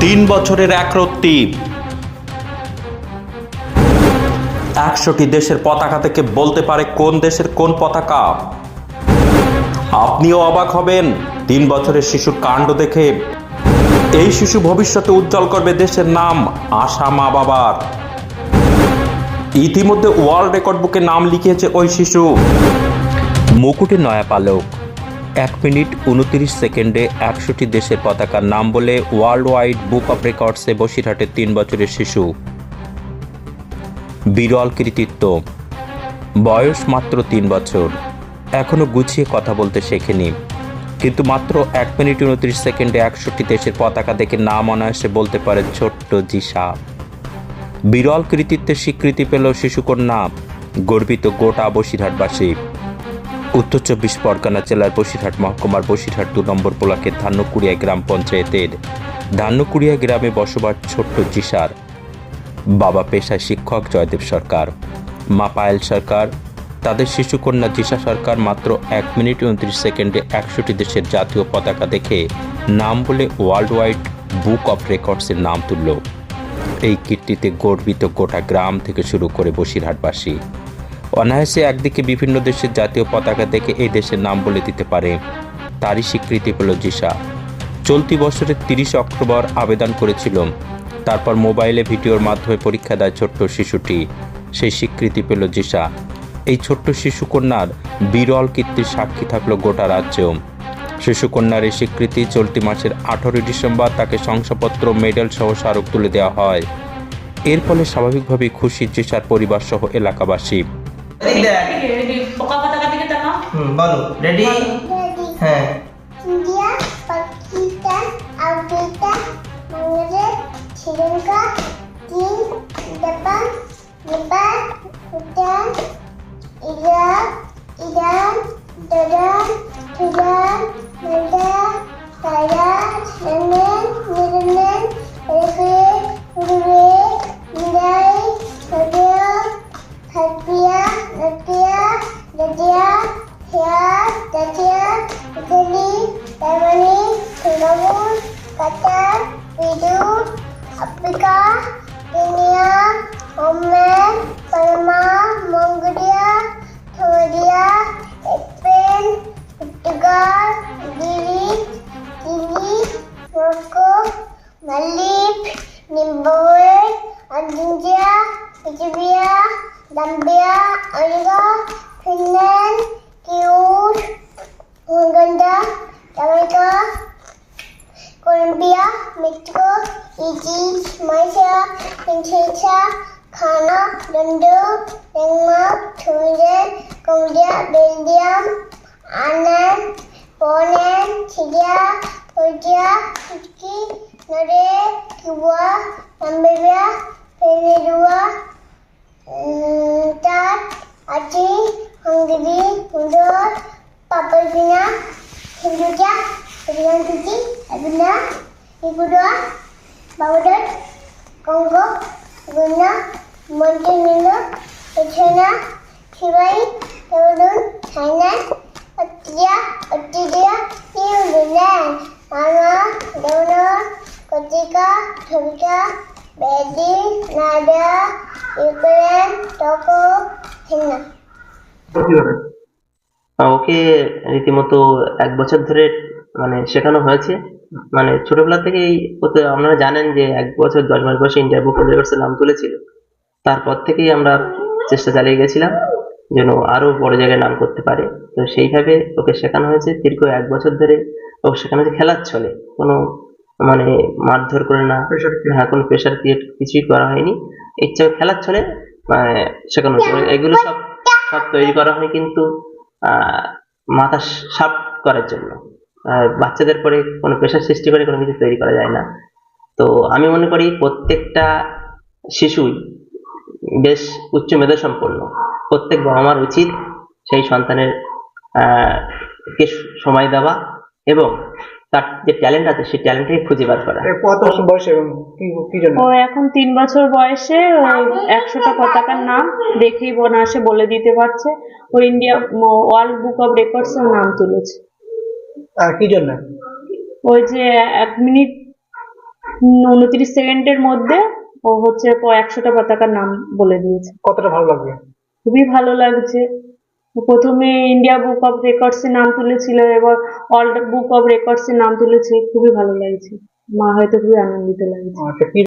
তিন বছরের একরত্তি। একশোটি দেশের পতাকা থেকে বলতে পারে কোন দেশের কোন পতাকা? আপনিও অবাক হবেন, তিন বছরের শিশুর কাণ্ড দেখে। এই শিশু ভবিষ্যতে উজ্জ্বল করবে দেশের নাম আশা মা বাবার। ইতিমধ্যে ওয়ার্ল্ড রেকর্ড বুকে নাম লিখিয়েছে ওই শিশু। মুকুটে নয়া পালক। এক মিনিট উনত্রিশ সেকেন্ডে একশোটি দেশের পতাকার নাম বলে ওয়ার্ল্ড ওয়াইড বুক অফ রেকর্ডসে বসিরহাটের তিন বছরের শিশু। বিরল কৃতিত্ব। বয়স মাত্র তিন বছর। এখনও গুছিয়ে কথা বলতে শেখেনি। কিন্তু মাত্র এক মিনিট উনত্রিশ সেকেন্ডে একশোটি দেশের পতাকা দেখে নাম অনায়াসে বলতে পারে ছোট্ট জিসা। বিরল কৃতিত্বের স্বীকৃতি পেল শিশুকন্যা, গর্বিত গোটা বসিরহাটবাসী। উত্তর চব্বিশ পরগনা জেলার বসিরহাট মহকুমার বসিরহাট দু নম্বর ব্লকের ধান্যকুড়িয়া গ্রাম পঞ্চায়েতের ধান্যকুড়িয়া গ্রামে বসবাস ছোট্ট জিসার। বাবা পেশায় শিক্ষক জয়দেব সরকার। মা পায়েল সরকার। তাদের শিশুকন্যা জিসা সরকার মাত্র এক মিনিট উনত্রিশ সেকেন্ডে একশোটি দেশের জাতীয় পতাকা দেখে নাম বলে ওয়ার্ল্ড ওয়াইড বুক অফ রেকর্ডসের নাম তুলল। এই কীর্তিতে গর্বিত গোটা গ্রাম থেকে শুরু করে বসিরহাটবাসী। অনায়াসে একদিকে বিভিন্ন দেশের জাতীয় পতাকা দেখে এই দেশের নাম বলে দিতে পারে। তারই স্বীকৃতি পেল জিসা। চলতি বছরের তিরিশ অক্টোবর আবেদন করেছিল। তারপর মোবাইলে ভিডিওর মাধ্যমে পরীক্ষা দেয় ছোট্ট শিশুটি। সেই স্বীকৃতি পেল জিসা। এই ছোট্ট শিশুকন্যার বিরল কীর্তির সাক্ষী থাকল গোটা রাজ্য শিশুকন্যার এই স্বীকৃতি চলতি মাসের আঠারোই ডিসেম্বর তাকে শংসাপত্র, মেডেল সহ স্মারক তুলে দেওয়া হয়। এর ফলে স্বাভাবিকভাবেই খুশি জিসার পরিবার সহ এলাকাবাসী। tidak. Iya, Poka kata kata kita kan hmm, baru. Jadi heh. Dia pakita alpita mengejar sehingga di depan depan hutan idam idam dadam tidak Qatar, Peru, Africa, Kenya, Oman, Panama, Mongolia, Cambodia, Spain, Portugal, Greece, Chile, Morocco, Maldives, Zimbabwe, Argentina, Ethiopia, Zambia, Angola, Finland, Kyiv, Uganda, Jamaica, 이지, 마샤, 인체차, 카나, 런두, 냉마, 두제, 공디아, 벨디엄, 아난, 보넨, 지기아, 볼지아, 흑기, 노래, 기부아, 남베비아, 베네루아, 음, 짤, 아치, 헝그리, 문돌, 빠빠지나, 힌두자, 그리안 두지, 아브나, Barbados, Congo, Ghana, Montenegro, Botswana, Kuwait, Cameroon, Thailand, Australia, Australia, New Zealand, Myanmar, Lebanon, Costa Rica, Brazil, Nigeria, Ukraine, Togo, Kenya. আহ, ওকে রীতিমতো এক বছর ধরে মানে শেখানো হয়েছে মানে ছোটবেলা থেকেই আপনারা জানেন যে এক বছর দশ মাস বয়সে ইন্ডিয়া বুক রেকর্ডসের নাম তুলেছিল। তারপর থেকেই আমরা চেষ্টা চালিয়ে গেছিলাম যেন আরও বড় জায়গায় নাম করতে পারে। তো সেইভাবে ওকে শেখানো হয়েছে। দীর্ঘ এক বছর ধরে ওকে শেখানো হয়েছে খেলার ছলে। কোনো মানে মারধর করে না হ্যাঁ কোনো প্রেশার ক্রিয়েট কিছুই করা হয়নি। ইচ্ছা খেলার ছলে মানে শেখানো হয়েছে। এগুলো সব সব তৈরি করা হয় কিন্তু আহ, মাথা সাপ করার জন্য। বাচ্চাদের পরে কোনো প্রেশার সৃষ্টি করে কোনো কিছু তৈরি করা যায় না। তো আমি মনে করি প্রত্যেকটা শিশুই বেশ উচ্চ মেধা সম্পন্ন। প্রত্যেক বাবা মার উচিত সেই সন্তানের আহ, কে সময় দেওয়া এবং তার যে ট্যালেন্ট আছে সেই ট্যালেন্টকে খুঁজে বার করা। কত বয়সে এবং কি কি জন্য? ও এখন তিন বছর বয়সে একশোটা পতাকার নাম দেখেই বনাসে বলে দিতে পারছে। ও India world book of records এর নাম তুলেছে। কি জন্য? ওই যে এক মিনিট উনত্রিশ সেকেন্ডের মধ্যে ও হচ্ছে একশোটা পতাকার নাম বলে দিয়েছে। কতটা ভালো লাগবে? খুবই ভালো লাগছে। প্রথমে ইন্ডিয়া বুক অফ রেকর্ডসে নাম তুলেছিল এবার ওয়ার্ল্ড বুক অফ রেকর্ডসে নাম তুলেছে খুবই ভালো লাগছে। মা হয়তো খুবই আনন্দিত লাগছে। আচ্ছা